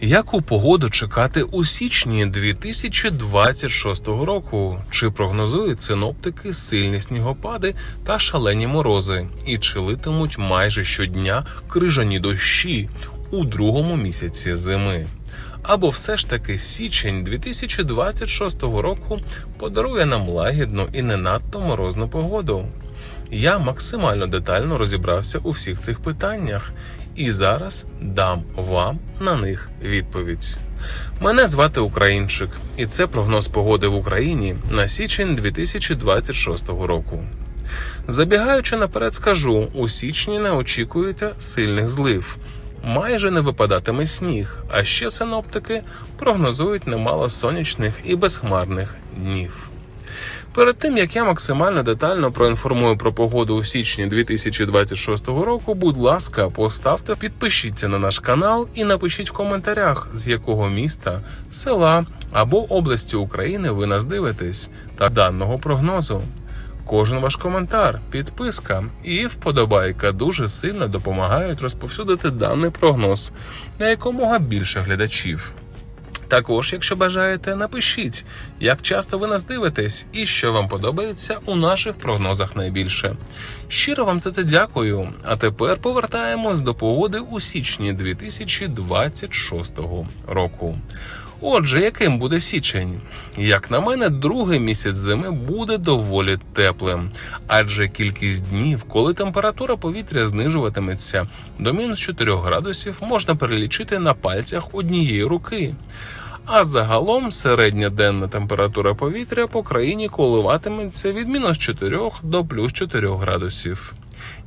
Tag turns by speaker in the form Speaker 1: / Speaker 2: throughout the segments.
Speaker 1: Яку погоду чекати у січні 2026 року? Чи прогнозують синоптики сильні снігопади та шалені морози? І чи литимуть майже щодня крижані дощі у другому місяці зими? Або все ж таки січень 2026 року подарує нам лагідну і не надто морозну погоду? Я максимально детально розібрався у всіх цих питаннях і зараз дам вам на них відповідь. Мене звати Українчик, і це прогноз погоди в Україні на січень 2026 року. Забігаючи наперед, скажу: у січні не очікуєте сильних злив. Майже не випадатиме сніг, а ще синоптики прогнозують немало сонячних і безхмарних днів. Перед тим як я максимально детально проінформую про погоду у січні 2026 року, будь ласка, поставте, підпишіться на наш канал і напишіть в коментарях, з якого міста, села або області України ви нас дивитесь та даного прогнозу. Кожен ваш коментар, підписка і вподобайка дуже сильно допомагають розповсюдити даний прогноз на якомога більше глядачів. Також, якщо бажаєте, напишіть, як часто ви нас дивитесь і що вам подобається у наших прогнозах найбільше. Щиро вам за це дякую. А тепер повертаємось до погоди у січні 2026 року. Отже, яким буде січень? Як на мене, другий місяць зими буде доволі теплим, адже кількість днів, коли температура повітря знижуватиметься до мінус 4 градусів, можна перелічити на пальцях однієї руки. А загалом середня денна температура повітря по країні коливатиметься від мінус 4 до плюс 4 градусів.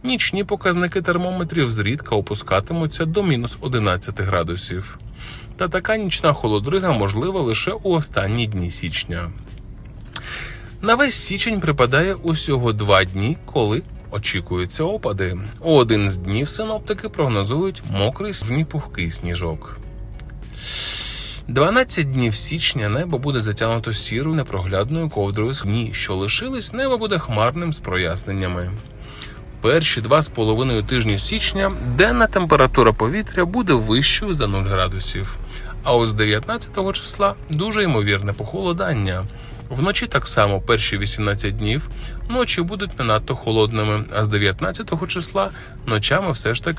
Speaker 1: Нічні показники термометрів зрідка опускатимуться до мінус 11 градусів. Та така нічна холодрига можлива лише у останні дні січня. На весь січень припадає усього два дні, коли очікуються опади. У один з днів синоптики прогнозують мокрий пухкий сніжок. 12 днів січня небо буде затягнуто сірою непроглядною ковдрою дні, що лишились, небо буде хмарним з проясненнями. Перші два з половиною тижні січня денна температура повітря буде вищою за 0 градусів. А ось з 19 числа дуже ймовірне похолодання. Вночі так само перші 18 днів ночі будуть не надто холодними, а з 19 числа ночами все ж таки